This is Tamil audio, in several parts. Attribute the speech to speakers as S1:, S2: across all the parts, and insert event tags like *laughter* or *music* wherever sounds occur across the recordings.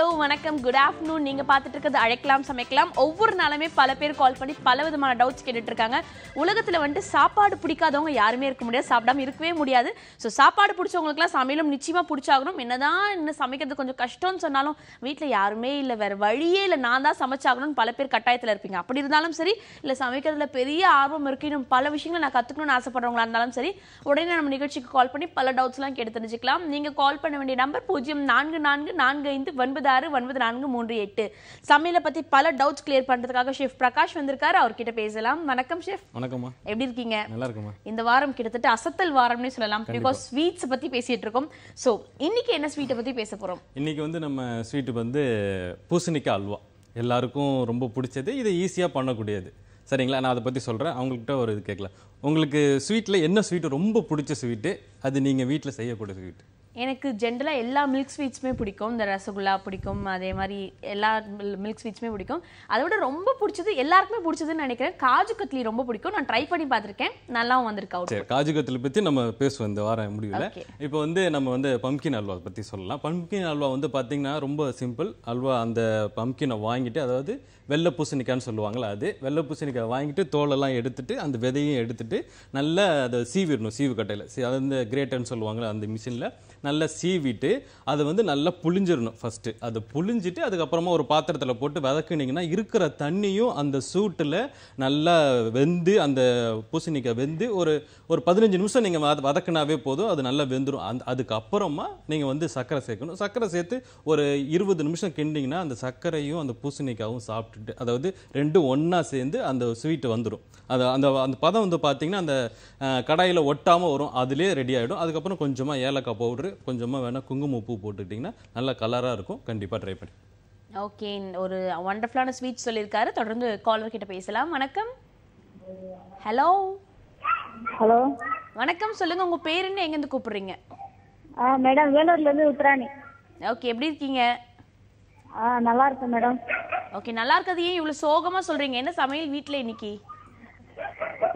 S1: ஹலோ வணக்கம். குட் ஆஃப்டர்நூன் நீங்கள் பார்த்துட்டு இருக்கிறது அழைக்கலாம் சமைக்கலாம். ஒவ்வொரு நாளுமே பல பேர் கால் பண்ணி பல விதமான டவுட்ஸ் கேட்டுட்டு இருக்காங்க உலகத்தில் வந்துட்டு சாப்பாடு பிடிக்காதவங்க யாருமே இருக்க முடியாது. சாப்பிடாம இருக்கவே முடியாது. ஸோ சாப்பாடு பிடிச்சவங்களுக்குலாம் சமையலும் நிச்சயமாக பிடிச்சாகணும். என்னதான் இன்னும் சமைக்கிறது கொஞ்சம் கஷ்டம்னு சொன்னாலும் வீட்டில் யாருமே இல்லை. வேறு வழியே இல்லை. நான் தான் சமைச்சாகணும்னு பல பேர் கட்டாயத்தில் இருப்பீங்க. அப்படி இருந்தாலும் சரி இல்லை சமைக்கிறதுல பெரிய ஆர்வம் இருக்கு. இன்னும் பல விஷயங்களை நான் கற்றுக்கணும்னு ஆசைப்படுறவங்களா இருந்தாலும் சரி உடனே நம்ம நிகழ்ச்சிக்கு கால் பண்ணி பல டவுட்ஸ்லாம் கேட்டு தெரிஞ்சுக்கலாம். நீங்கள் கால் பண்ண வேண்டிய நம்பர் பூஜ்ஜியம் நான்கு நான்கு நான்கு ஐந்து ஒன்பது ஆறு ஒன்பது நான்கு மூன்று எட்டு. சமையலை பத்தி பல டவுட்ஸ் கிளியர் பண்றதுக்காக ஷெஃப் பிரகாஷ் வந்திருக்காரு. அவர்கிட்ட பேசலாம். வணக்கம் ஷெஃப்
S2: வணக்கம்மா.
S1: எப்படி இருக்கீங்க?
S2: நல்லா இருக்குமா
S1: இந்த வாரம் கிட்டத்தட்ட அசத்தல் வாரம்னே சொல்லலாம். பிகாஸ் ஸ்வீட்ஸ் பத்தி பேசிட்டு இருக்கோம். சோ இன்னைக்கு என்ன ஸ்வீட்டை பத்தி பேச போறோம்?
S2: இன்னைக்கு வந்து நம்ம ஸ்வீட்டு வந்து பூசணிக்காய் அல்வா. எல்லாருக்கும் ரொம்ப பிடிச்சது. இது ஈஸியாக பண்ணக்கூடியது. சரிங்களா? நான் அதை பற்றி சொல்கிறேன் அவங்கள்ட்ட ஒரு இது கேட்கலாம். உங்களுக்கு ஸ்வீட்டில் என்ன ஸ்வீட்டு ரொம்ப பிடிச்ச ஸ்வீட்டு அது நீங்கள் வீட்டில் செய்யக்கூடிய ஸ்வீட்
S1: எனக்கு ஜென்ரலா எல்லா மில்க் ஸ்வீட்ஸுமே பிடிக்கும். இந்த ரசகுல்லா பிடிக்கும். அதே மாதிரி எல்லா மில்க் ஸ்வீட்ஸுமே பிடிக்கும். அதை விட ரொம்ப பிடிச்சது எல்லாருக்குமே பிடிச்சதுன்னு நினைக்கிறேன் காஜு கத்லி ரொம்ப பிடிக்கும். நான் ட்ரை பண்ணி பார்த்திருக்கேன். நல்லாவும் வந்திருக்கு அவுட்
S2: சரி காஜு கத்திரி பற்றி நம்ம பேசுவோம் இந்த வாரம் முடிவில். இப்போ வந்து நம்ம வந்து பம்கின் அல்வா பற்றி சொல்லலாம். பம்கின் அல்வா வந்து பார்த்தீங்கன்னா ரொம்ப சிம்பிள் அல்வா அந்த பம்கினை வாங்கிட்டு அதாவது வெள்ளை பூசணிக்காய்னு சொல்லுவாங்களா அது. வெள்ளை பூசணிக்காய் வாங்கிட்டு தோலெல்லாம் எடுத்துட்டு அந்த விதையும் எடுத்துட்டு நல்லா அதை சீவிடணும் சீவு கட்டையில். சீ அது வந்து கிரேட்டர்னு சொல்லுவாங்களா அந்த மிஷினில். நல்லா சீவிட்டு அதை வந்து நல்லா புளிஞ்சிடணும் ஃபஸ்ட்டு அதை புளிஞ்சிட்டு அதுக்கப்புறமா ஒரு பாத்திரத்தில் போட்டு வதக்குனீங்கன்னா இருக்கிற தண்ணியும் அந்த சூட்டில் நல்லா வெந்து அந்த பூசணிக்காய் வெந்து ஒரு ஒரு பதினஞ்சு நிமிஷம் நீங்கள் வத வதக்குனாவே போதும் அது நல்லா வெந்துடும் அந்த அதுக்கப்புறமா நீங்கள் வந்து சர்க்கரை சேர்க்கணும். சர்க்கரை சேர்த்து ஒரு இருபது நிமிஷம் கிண்டிங்கன்னா அந்த சர்க்கரையும் அந்த பூசணிக்காயும் சாப்பிட்டு அதாவது ரெண்டும் ஒன்றா சேர்ந்து அந்த ஸ்வீட் வந்துடும் அது அந்த அந்த பதம் வந்து பார்த்தீங்கன்னா அந்த கடாயில் ஒட்டாமல் வரும். அதுலேயே ரெடி ஆகிடும் அதுக்கப்புறம் கொஞ்சமாக ஏலக்காய் பவுட்ரு கொஞ்சமாக வேணால் குங்குமம் பூ போட்டுட்டிங்கன்னா நல்லா கலராக இருக்கும். கண்டிப்பாக ட்ரை பண்ணி
S1: ஓகே ஒரு வண்டர்ஃபுல்லான ஸ்வீட் சொல்லியிருக்காரு. தொடர்ந்து காலர் கிட்ட பேசலாம். வணக்கம். ஹலோ
S3: ஹலோ
S1: வணக்கம். சொல்லுங்க உங்க பேர் என்ன? எங்க இருந்து கூப்பிடுறீங்க?
S3: ஆ மேடம் வேலூர்ல இருந்து உத்ராணி
S1: ஓகே எப்படி இருக்கீங்க?
S3: ஆ நல்லா இருக்கேன் மேடம்
S1: ஓகே நல்லா இருக்கிறது ஏன் இவ்வளவு சோகமா சொல்றீங்க. என்ன சமையல் வீட்ல இன்னைக்கு?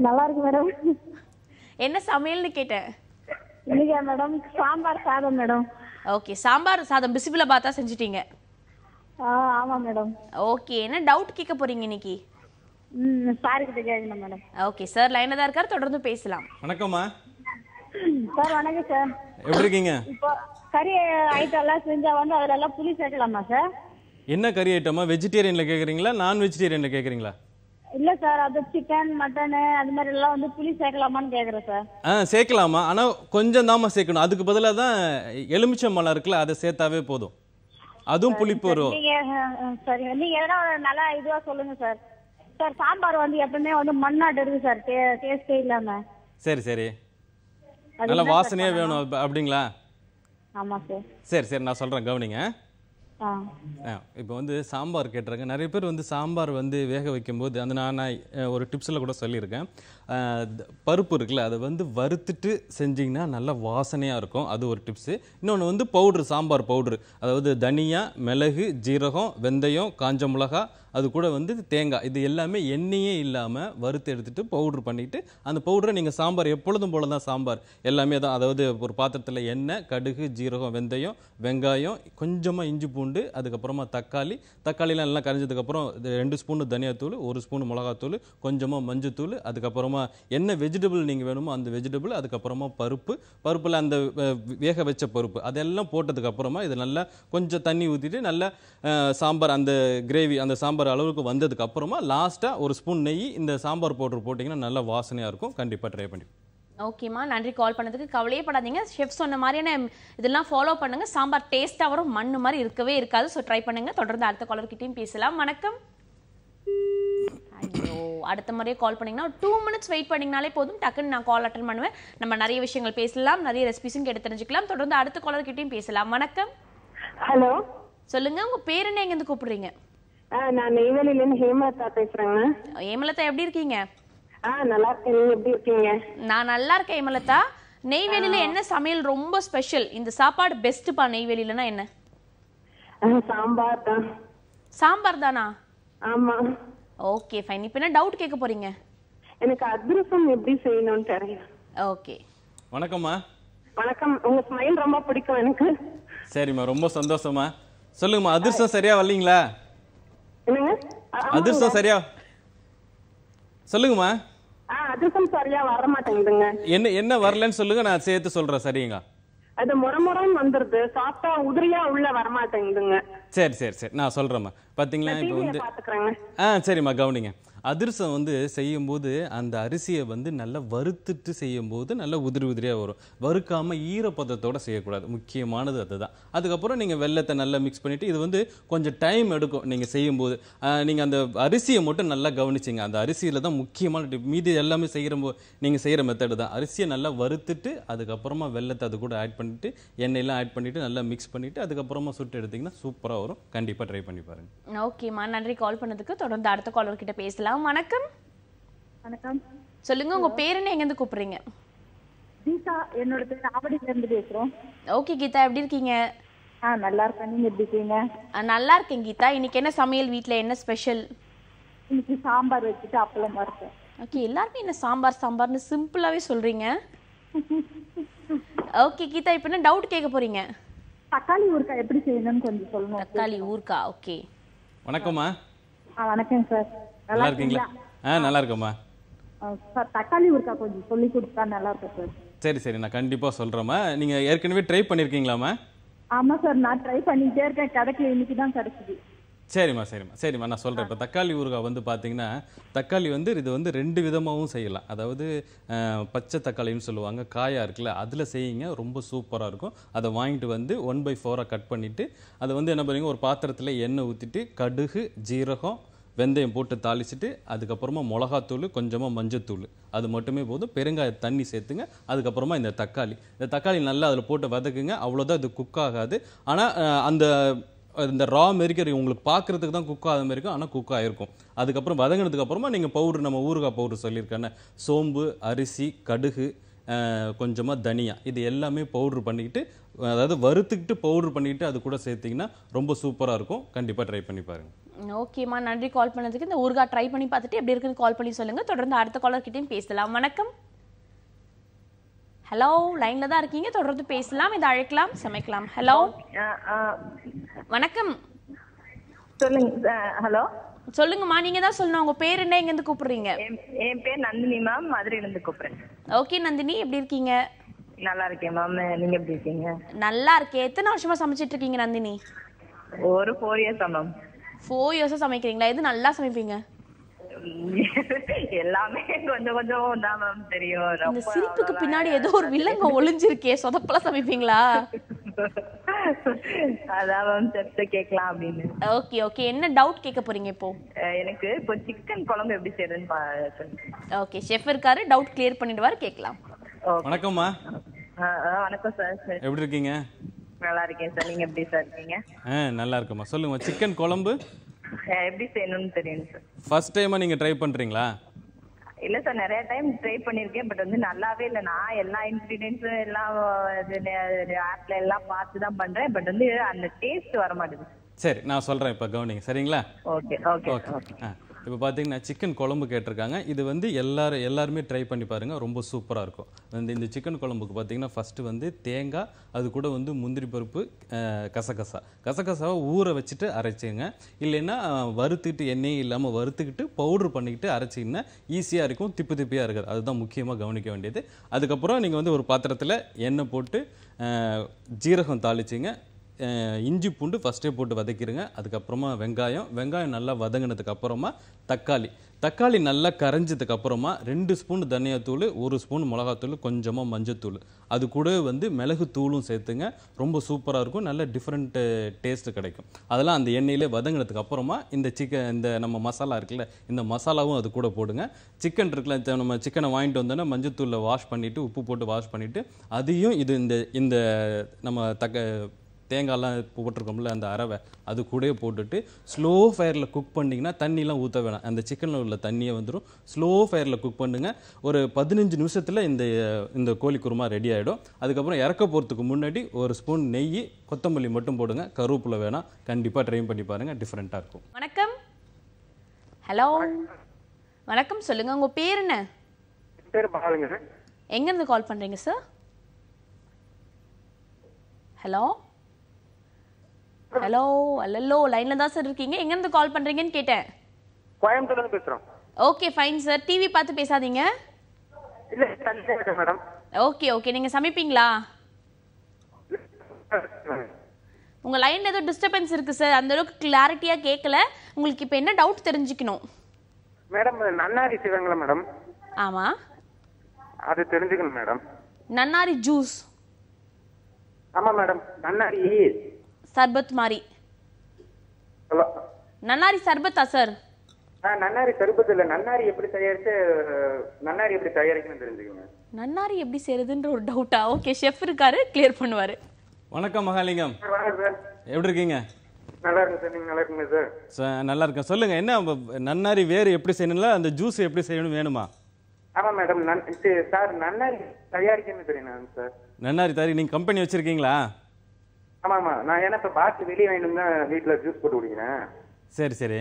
S3: நல்லா இருக்கு மேடம்.
S1: என்ன சமையல்னு கேட்டேன்?
S3: இன்னைக்கா மேடம் சாம்பார் சாதம் மேடம்.
S1: ஓகே சாம்பார் சாதம் பிசிபிள பார்த்தா செஞ்சுட்டீங்க.
S3: ஆமா மேடம்.
S1: ஓகே என்ன டவுட் கேட்க போறீங்க இன்னைக்கு?
S3: மேடம்.
S1: ஓகே சார் லைன்ல தான் இருக்காரு தொடர்ந்து பேசலாம்.
S2: வணக்கம்மா.
S3: சார் வணக்கம் சார்.
S2: எப்படி இருக்கீங்க?
S3: இப்போ கறி ஐட்டம் எல்லாம் செஞ்சா வந்து அதுல எல்லாம் புளி சேர்க்கலாமா சார்?
S2: என்ன கறி ஐட்டமா வெஜிடேரியனில் கேட்குறீங்களா நான் வெஜிடேரியனில் கேட்குறீங்களா
S3: இல்ல சார் அது சிக்கன் மட்டன் அது மாதிரி எல்லாம் வந்து புளி சேர்க்கலாமான்னு கேக்குறேன் சார்.
S2: ஆ சேர்க்கலாமா? ஆனால் கொஞ்சம் தாம்மா சேர்க்கணும். அதுக்கு பதிலாக தான் எலுமிச்சம் மலம் இருக்குல்ல அதை சேர்த்தாவே போதும். அதுவும் புளிப்பு வரும்.
S3: சரி. நீங்க எதனா நல்ல இதுவா சொல்லுங்க சார். சார் சாம்பார் வந்து எப்பவுமே வந்து மண்ணாட்டு இருக்கு சார். டேஸ்டே இல்லாம.
S2: சரி சரி. நல்ல வாசனையாக வேணும் அப்ப- அப்படிங்களா?
S3: ஆமா சார்.
S2: சரி சரி. நான் சொல்கிறேன் கவனிங்க. இப்போ வந்து சாம்பார் கேட்டுறாங்க நிறைய பேர் வந்து சாம்பார் வந்து வேக வைக்கும்போது அந்த நான் ஒரு டிப்ஸில் கூட சொல்லியிருக்கேன். பருப்பு இருக்குல்ல அதை வந்து வறுத்துட்டு செஞ்சிங்கன்னா நல்லா வாசனையாக இருக்கும். அது ஒரு டிப்ஸு இன்னொன்று வந்து பவுட்ரு சாம்பார் பவுட்ரு அதாவது தனியா மிளகு ஜீரகம் வெந்தயம் காஞ்ச மிளகா அது கூட வந்து தேங்காய். இது எல்லாமே எண்ணெயே இல்லாமல் வறுத்து எடுத்துட்டு பவுட்ரு பண்ணிவிட்டு அந்த பவுடரை நீங்கள் சாம்பார் எப்பொழுதும் போல தான் சாம்பார். எல்லாமே தான் அதாவது ஒரு பாத்திரத்தில் எண்ணெய் கடுகு ஜீரகம் வெந்தயம் வெங்காயம் கொஞ்சமாக இஞ்சி பூண்டு அதுக்கப்புறமா தக்காளி. தக்காளிலாம் எல்லாம் கரைஞ்சதுக்கப்புறம் ரெண்டு ஸ்பூனு தனியாத்தூள் ஒரு ஸ்பூன் மிளகாத்தூள் கொஞ்சமாக மஞ்சத்தூள் அதுக்கப்புறமா என்ன வெஜிடபிள் நீங்கள் வேணுமோ அந்த வெஜிடபிள் அதுக்கப்புறமா பருப்பு. பருப்பில் அந்த வேக வச்ச பருப்பு. அதெல்லாம் போட்டதுக்கப்புறமா இது நல்லா கொஞ்சம் தண்ணி ஊற்றிட்டு நல்லா சாம்பார் அந்த கிரேவி அந்த சாம்பார் அளவுக்கு வந்ததுக்கு அப்புறமா லாஸ்ட்டாக ஒரு ஸ்பூன் நெய் இந்த சாம்பார் பவுடர் போட்டிங்கன்னா நல்லா வாசனையாக இருக்கும். கண்டிப்பாக ட்ரை பண்ணி
S1: ஓகேம்மா நன்றி கால் பண்ணதுக்கு. கவலையே படாதீங்க. ஷெஃப் சொன்ன மாதிரியான இதெல்லாம் ஃபாலோ பண்ணுங்க. சாம்பார் டேஸ்ட்டாக வரும். மண்ணு மாதிரி இருக்கவே இருக்காது. ஸோ ட்ரை பண்ணுங்க. தொடர்ந்து அடுத்த காலர் கிட்டயும் பேசலாம். வணக்கம். ஐயோ அடுத்த முறையே கால் பண்ணீங்கன்னா டூ மினிட்ஸ் வெயிட் பண்ணீங்கனாலே போதும். டக்குன்னு நான் கால் அட்டன் பண்ணுவேன். நம்ம நிறைய விஷயங்கள் பேசலாம். நிறைய ரெசிபிஸும் கேட்டு தெரிஞ்சுக்கலாம். தொடர்ந்து அடுத்த காலர் கிட்டயும் பேசலாம். வணக்கம்.
S4: ஹலோ
S1: சொல்லுங்க. உங்க பேர் என்ன எங்கேருந்து கூப்பிடுறீங்க?
S4: நான் நெய்வேலியிலேருந்து ஹேமலதா பேசுறேங்க.
S1: ஏமலதா எப்படி இருக்கீங்க?
S4: ஆ நல்லா இருக்கேன். நீங்க எப்படி இருக்கீங்க?
S1: நான் நல்லா இருக்கேன் ஏமலதா நெய்வேலியில என்ன சமையல் ரொம்ப ஸ்பெஷல் இந்த சாப்பாடு பெஸ்ட்டுப்பா நெய்வேலியிலனா என்ன?
S4: சாம்பார் தான்.
S1: சாம்பார் தானா?
S4: ஆமா.
S1: ஓகே ஃபைன் இப்போ என்ன டவுட் கேட்க போறீங்க?
S4: எனக்கு அதிரசம் எப்படி செய்யணும்னு தெரியும்
S1: ஓகே
S2: வணக்கம்மா.
S4: வணக்கம். உங்க ஸ்மைல் ரொம்ப பிடிக்கும் எனக்கு.
S2: சரிம்மா ரொம்ப சந்தோஷமா சொல்லுங்கம்மா அதிர்ஷ்டம் சரியா வரலீங்களா. அதிர்ஷ்டம் சரியா? சொல்லுங்கம்மா.
S4: அதிர்ஷ்டம் சரியா வர மாட்டேங்குதுங்க
S2: என்ன என்ன வரலன்னு சொல்லுங்க நான் சேர்த்து சொல்றேன் சரிங்களா
S4: அது முறை முறைன்னு வந்துருது சாப்பிட்டா உதிரியா உள்ள வர மாட்டேங்குதுங்க
S2: சரி சரி சரி நான் சொல்றேம்மா. பாத்தீங்களா இப்போ வந்து ஆ சரிம்மா கவனிங்க. அதிரசம் வந்து செய்யும்போது அந்த அரிசியை வந்து நல்லா வறுத்துட்டு செய்யும்போது நல்லா உதிரி உதிரியாக வரும். வறுக்காமல் ஈரப்பதத்தோடு செய்யக்கூடாது. முக்கியமானது அதுதான். அதுக்கப்புறம் நீங்கள் வெள்ளத்தை நல்லா மிக்ஸ் பண்ணிவிட்டு இது வந்து கொஞ்சம் டைம் எடுக்கும் நீங்கள் செய்யும்போது. நீங்கள் அந்த அரிசியை மட்டும் நல்லா கவனிச்சிங்க. அந்த அரிசியில் தான் முக்கியமான மீதி எல்லாமே செய்கிற நீங்கள் செய்கிற மெத்தடு தான். அரிசியை நல்லா வறுத்துட்டு அதுக்கப்புறமா வெள்ளத்தை அது கூட ஆட் பண்ணிவிட்டு எண்ணெயெல்லாம் ஆட் பண்ணிவிட்டு நல்லா மிக்ஸ் பண்ணிவிட்டு அதுக்கப்புறமா சுட்டு எடுத்தீங்கன்னா சூப்பராக வரும். கண்டிப்பாக ட்ரை பண்ணி பாருங்கள்
S1: ஓகேம்மா. நன்றி. கால் பண்ணதுக்கு. தொடர்ந்து அடுத்த கால் கிட்ட பேசலாம். வணக்கம்.
S3: வணக்கம்.
S1: சொல்லுங்க உங்க பேர் என்ன? எங்கேருந்து கூப்பிடுறீங்க?
S3: கீதா என்னோட பேர் ஆவடியில இருந்து பேசுறோம்.
S1: ஓகே கீதா எப்படி இருக்கீங்க?
S3: ஆ நல்லா இருக்கேன். நீங்க எப்படி இருக்கீங்க?
S1: நல்லா இருக்கேன் கீதா. இன்னைக்கு என்ன சமையல்? வீட்ல என்ன ஸ்பெஷல்
S3: இன்னைக்கு சாம்பார் வச்சுட்டு அப்பளம் வறுத்தேன்.
S1: ஓகே எல்லாருமே என்ன சாம்பார் சாம்பார்னு சிம்பிளாவே சொல்றீங்க? ஓகே கீதா இப்போ என்ன டவுட் கேட்க போறீங்க?
S3: தக்காளி ஊறுகாய் எப்படி செய்யணும்னு கொஞ்சம் சொல்லணும்.
S1: தக்காளி ஊர்க்கா ஓகே.
S2: வணக்கம்மா.
S3: ஆ வணக்கம் சார்.
S2: நல்லா இருக்கீங்களா? ஆ நல்லா இருக்கம்மா
S3: சார் தக்காளி ஊறுகாய் கொஞ்சம் சொல்லி கொடுத்தா நல்லா இருக்கும் சார்.
S2: சரி சரி நான் கண்டிப்பாக சொல்கிறேம்மா நீங்கள் ஏற்கனவே ட்ரை பண்ணியிருக்கீங்களாம்மா
S3: ஆமா சார் நான் ட்ரை பண்ணிட்டே இருக்கேன். கிடைக்கல இன்னைக்கு தான் கிடைக்குது.
S2: சரிம்மா சரிம்மா சரிம்மா நான் சொல்கிறேன் இப்போ தக்காளி ஊறுகாய் வந்து பார்த்தீங்கன்னா தக்காளி வந்து இது வந்து ரெண்டு விதமாகவும் செய்யலாம். அதாவது பச்சை தக்காளின்னு சொல்லுவாங்க காயாக இருக்குல்ல அதில் செய்யுங்க. ரொம்ப சூப்பராக இருக்கும். அதை வாங்கிட்டு வந்து ஒன் பை ஃபோராக கட் பண்ணிவிட்டு அதை வந்து என்ன பண்ணுறீங்க ஒரு பாத்திரத்தில் எண்ணெய் ஊற்றிட்டு கடுகு ஜீரகம் வெந்தயம் போட்டு தாளிச்சிட்டு அதுக்கப்புறமா மிளகாத்தூள் கொஞ்சமாக மஞ்சத்தூள். அது மட்டுமே போதும். பெருங்காய தண்ணி சேர்த்துங்க. அதுக்கப்புறமா இந்த தக்காளி. இந்த தக்காளி நல்லா அதில் போட்டு வதக்குங்க. அவ்வளோதான் இது குக் ஆகாது. ஆனால் அந்த இந்த ரா மெரிக்கறி உங்களுக்கு பார்க்குறதுக்கு தான் குக் ஆகாத மாதிரி இருக்கும். ஆனால் குக் ஆகிருக்கும் அதுக்கப்புறம் வதங்கினதுக்கு அப்புறமா நீங்கள் பவுடர் நம்ம ஊறுகாய் பவுடர் சொல்லியிருக்கேன்னு சோம்பு அரிசி கடுகு கொஞ்சமாக தனியா. இது எல்லாமே பவுட்ரு பண்ணிக்கிட்டு அதாவது வறுத்துக்கிட்டு பவுட்ரு பண்ணிக்கிட்டு அது கூட சேர்த்திங்கன்னா ரொம்ப சூப்பராக இருக்கும். கண்டிப்பாக ட்ரை பண்ணி பாருங்கள்
S1: ஓகேம்மா நன்றி கால் பண்ணதுக்கு. இந்த ஊர்கா ட்ரை பண்ணி பார்த்துட்டு எப்படி இருக்குன்னு கால் பண்ணி சொல்லுங்க. தொடர்ந்து அடுத்த காலர் கிட்டயும் பேசலாம். வணக்கம். ஹலோ லைன்ல தான் இருக்கீங்க. தொடர்ந்து பேசலாம் இதை அழைக்கலாம் சமைக்கலாம். ஹலோ வணக்கம்.
S5: சொல்லுங்க ஹலோ
S1: சொல்லுங்கம்மா நீங்க தான் சொல்லணும். உங்க பேர் என்ன? எங்க இருந்து கூப்பிடுறீங்க?
S5: என் பேர் நந்தினி மேம் மதுரையில இருந்து கூப்பிடுறேன்.
S1: ஓகே நந்தினி எப்படி இருக்கீங்க?
S5: நல்லா இருக்கேன் மேம் நீங்க எப்படி இருக்கீங்க?
S1: நல்லா இருக்கே எத்தனை வருஷமா சமைச்சிட்டு இருக்கீங்க நந்தினி?
S5: ஒரு ஃபோர் இயர்ஸ் மேம்
S1: ஃபோர் இயர்ஸா சமைக்கிறீங்களா? எது நல்லா சமைப்பீங்க?
S5: எல்லாமே கொஞ்சம் கொஞ்சம் தான் மேம் தெரியும்.
S1: இந்த சிரிப்புக்கு பின்னாடி ஏதோ ஒரு வில்லங்க ஒளிஞ்சிருக்கே. சொதப்பெல்லாம் சமைப்பீங்களா?
S5: அதான் மேம் செப்ட கேட்கலாம் அப்படின்னு.
S1: ஓகே ஓகே என்ன டவுட் கேட்க போறீங்க இப்போ?
S5: எனக்கு இப்போ சிக்கன் குழம்பு எப்படி செய்யறதுன்னு.
S1: ஓகே ஷெஃப் இருக்காரு. டவுட் கிளியர் பண்ணிடுவாரு. கேட்கலாம்.
S2: வணக்கம்மா.
S5: வணக்கம் சார் சார்
S2: எப்படி இருக்கீங்க?
S5: நல்லா இருக்கேன் சார். நீங்க எப்படி சார் இருக்கீங்க?
S2: ஆ நல்லா இருக்கும்மா. சொல்லுங்கம்மா சிக்கன் குழம்பு?
S5: எப்படி செய்யணும்னு தெரியும் சார்.
S2: ஃபர்ஸ்ட் டைமாக நீங்கள் ட்ரை பண்ணுறீங்களா
S5: இல்ல சார் நிறைய டைம் ட்ரை பண்ணிருக்கேன் பட் வந்து நல்லாவே இல்ல. நான் எல்லா இன்கிரீடியன்ஸும் எல்லாம் ஆப்ல எல்லாம் பார்த்து தான் பண்றேன் பட் வந்து அந்த டேஸ்ட் வர மாட்டேங்குது.
S2: சரி நான் சொல்கிறேன் இப்போ கவனிங்க. சரிங்களா?
S5: ஓகே ஓகே
S2: ஓகே இப்போ பார்த்தீங்கன்னா சிக்கன் குழம்பு கேட்டிருக்காங்க. இது வந்து எல்லாரும் எல்லாருமே ட்ரை பண்ணி பாருங்கள் ரொம்ப சூப்பராக இருக்கும். இந்த இந்த சிக்கன் குழம்புக்கு பார்த்தீங்கன்னா ஃபஸ்ட்டு வந்து தேங்காய் அது கூட வந்து முந்திரி பருப்பு கசகசா. கசகசாவை ஊற வச்சுட்டு அரைச்சிங்க. இல்லைன்னா வறுத்துக்கிட்டு எண்ணெய் இல்லாமல் வறுத்துக்கிட்டு பவுடர் பண்ணிக்கிட்டு அரைச்சிங்கன்னா ஈஸியாக இருக்கும். திப்பு திப்பியாக இருக்காது அதுதான் முக்கியமாக கவனிக்க வேண்டியது. அதுக்கப்புறம் நீங்கள் வந்து ஒரு பாத்திரத்தில் எண்ணெய் போட்டு ஜீரகம் தாளிச்சிங்க. இஞ்சி பூண்டு ஃபஸ்ட்டே போட்டு வதக்கிடுங்க அதுக்கப்புறமா வெங்காயம். வெங்காயம் நல்லா வதங்கினதுக்கப்புறமா தக்காளி. தக்காளி நல்லா கரைஞ்சதுக்கு அப்புறமா ரெண்டு ஸ்பூன் தனியாத்தூள் ஒரு ஸ்பூன் மிளகாத்தூள் கொஞ்சமாக மஞ்சத்தூள். அது கூட வந்து மிளகு தூளும் சேர்த்துங்க. ரொம்ப சூப்பராக இருக்கும். நல்ல டிஃப்ரெண்ட் டேஸ்ட் கிடைக்கும். அதெல்லாம் அந்த எண்ணெயிலே வதங்கினதுக்கு அப்புறமா இந்த சிக்கன் இந்த நம்ம மசாலா இருக்குல்ல இந்த மசாலாவும் அது கூட போடுங்க. சிக்கன் இருக்குல்ல நம்ம சிக்கனை வாங்கிட்டு வந்தோன்னா மஞ்சத்தூளில் வாஷ் பண்ணிவிட்டு உப்பு போட்டு வாஷ் பண்ணிவிட்டு அதையும் இது இந்த இந்த நம்ம தக்க தேங்காய்லாம் போட்டிருக்கோம்ல அந்த அரவை அது கூடயே போட்டுட்டு ஸ்லோ ஃபயரில் குக் பண்ணிங்கன்னா தண்ணிலாம் ஊற்ற வேணாம். அந்த சிக்கனில் உள்ள தண்ணியை வந்துடும் ஸ்லோ ஃபயரில் குக் பண்ணுங்க. ஒரு பதினஞ்சு நிமிஷத்தில் இந்த இந்த கோழி குருமா ரெடி ஆகிடும் அதுக்கப்புறம் இறக்க போகிறதுக்கு முன்னாடி ஒரு ஸ்பூன் நெய் கொத்தமல்லி மட்டும் போடுங்க. கருவேப்பிலை வேணாம். கண்டிப்பாக ட்ரை பண்ணி பாருங்கள் டிஃப்ரெண்ட்டாக இருக்கும்.
S1: வணக்கம். ஹலோ வணக்கம். சொல்லுங்க உங்க பேர் என்ன?
S6: பேர் பாலுங்க
S1: எங்க இருந்து கால் பண்றீங்க சார் ஹலோ ஹலோ அல்லல்லோ லைன்ல தான் சார் இருக்கீங்க. எங்க இருந்து கால் பண்றீங்கன்னு கேட்டேன்.
S6: கோயம்புத்தூர்ல இருந்து பேசுறோம்.
S1: ஓகே ஃபைன் சார் டிவி பார்த்து பேசாதீங்க.
S6: இல்ல தனியா இருக்கேன் மேடம்
S1: ஓகே ஓகே நீங்க சமைப்பீங்களா? உங்க லைன்ல ஏதோ டிஸ்டர்பன்ஸ் இருக்கு சார் அந்த அளவுக்கு கிளாரிட்டியா கேட்கல உங்களுக்கு இப்போ என்ன டவுட் தெரிஞ்சுக்கணும்?
S6: மேடம் நன்னாரி செய்வாங்களா மேடம்
S1: ஆமா.
S6: அது தெரிஞ்சுக்கணும் மேடம்
S1: நன்னாரி ஜூஸ்
S6: ஆமா மேடம் நன்னாரி.
S1: சர்பத் மாதிரி
S6: ஹலோ.
S1: நன்னாரி சர்பத்தா சார்?
S6: ஆ நன்னாரி சருப்பத்து இல்ல. நன்னாரி எப்படி தயாரிச்சு நன்னாரி எப்படி தயாரிக்கணும்னு தெரிஞ்சுக்கணும்
S1: நன்னாரி எப்படி செய்யறதுன்ற ஒரு டவுட்டா ஓகே ஷெஃப் இருக்காரு கிளியர் பண்ணுவாரு.
S2: வணக்கம் மகாலிங்கம்.
S6: Sir sir.
S2: எப்படி இருக்கீங்க?
S6: நல்லா இருக்கு சார். நீங்க நல்லா இருக்கீங்க சார்?
S2: ச- நல்லா இருக்கேன். சொல்லுங்க என்ன நன்னாரி வேறு எப்படி செய்யணும்ல? அந்த ஜூஸ் எப்படி செய்யணும் வேணுமா?
S6: ஆமா மேடம். சார் நன்னாரி தயாரிக்கணும்னு தெரியும் சார்?
S2: நன்னாரி தாரி நீங்க கம்பெனி வச்சிருக்கீங்களா?
S6: ஆமா ஆமா நான் ஏன்னா இப்ப பாத்து வெளியே வேணும் தான் வீட்டுல ஜூஸ் போட்டு குடிக்கிறேன்.
S2: சரி சரி.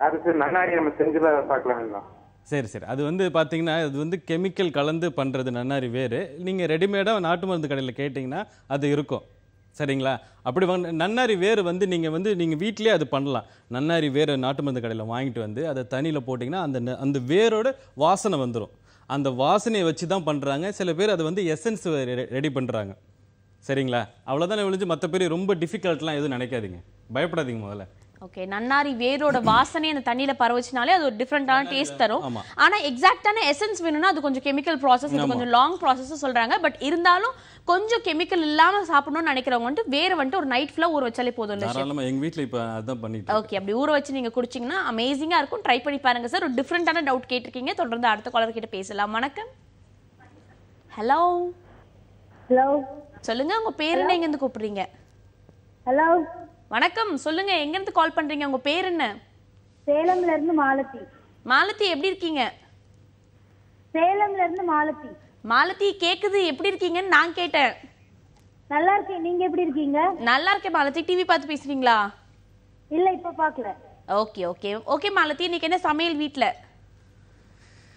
S6: அது சார் நன்னாரி நம்ம செஞ்சு பார்க்கலாம்
S2: சரி சரி. அது வந்து பார்த்தீங்கன்னா அது வந்து கெமிக்கல் கலந்து பண்ணுறது நன்னாரி வேறு. நீங்கள் ரெடிமேடாக நாட்டு மருந்து கடையில் கேட்டிங்கன்னா அது இருக்கும். சரிங்களா? அப்படி நன்னாரி வேறு வந்து நீங்கள் வந்து நீங்கள் வீட்டிலேயே அது பண்ணலாம். நன்னாரி வேறு நாட்டு மருந்து கடையில் வாங்கிட்டு வந்து அதை தண்ணியில் போட்டிங்கன்னா அந்த அந்த வேரோட வாசனை வந்துடும் அந்த வாசனையை வச்சு தான் பண்ணுறாங்க சில பேர் அதை வந்து எசன்ஸ் ரெடி பண்ணுறாங்க சரிங்களா? அவ்வளோதானே விழிஞ்சு மற்ற பேர் ரொம்ப டிஃபிகல்ட்லாம் எதுவும் நினைக்காதீங்க. பயப்படாதீங்க முதல்ல.
S1: ஓகே நன்னாரி வேரோட வாசனை அந்த தண்ணியில பரவச்சுனாலே அது ஒரு டிஃப்ரெண்டான டேஸ்ட் தரும். ஆனா எக்ஸாக்டான எசன்ஸ் வேணும்னா அது கொஞ்சம் கெமிக்கல் ப்ராசஸ் இது கொஞ்சம் லாங் ப்ராசஸ் சொல்றாங்க. பட் இருந்தாலும் கொஞ்சம் கெமிக்கல் இல்லாம சாப்பிடணும்னு நினைக்கிறவங்க வந்துட்டு வேற வந்துட்டு ஒரு நைட் ஃபுல்லா ஊற வச்சாலே போதும் இல்ல
S2: தாராளமாக எங்கள் வீட்டில் இப்போ அதான் பண்ணிட்டு இருக்கோம்.
S1: ஓகே அப்படி ஊற வச்சு நீங்க குடிச்சீங்கன்னா அமேசிங்கா இருக்கும். ட்ரை பண்ணி பாருங்க சார் ஒரு டிஃப்ரெண்டான டவுட் கேட்டிருக்கீங்க. தொடர்ந்து அடுத்த காலர் கிட்ட பேசலாம். வணக்கம். ஹலோ
S3: ஹலோ
S1: சொல்லுங்க உங்க பேர் என்ன எங்க இருந்து கூப்பிடுறீங்க?
S3: ஹலோ
S1: வணக்கம் சொல்லுங்க எங்க இருந்து கால் பண்றீங்க உங்க பேர் என்ன?
S3: சேலம்ல இருந்து மாலதி.
S1: மாலதி எப்படி இருக்கீங்க?
S3: சேலம்ல இருந்து மாலதி.
S1: மாலதி கேக்குது எப்படி இருக்கீங்கன்னு நான் கேட்டேன்.
S3: நல்லா இருக்கேன் நீங்க எப்படி இருக்கீங்க?
S1: நல்லா இருக்கேன் மாலதி. டிவி பார்த்து பேசுறீங்களா?
S3: இல்ல இப்ப பாக்கல
S1: ஓகே ஓகே. ஓகே மாலதி இன்னைக்கு என்ன சமையல் வீட்ல?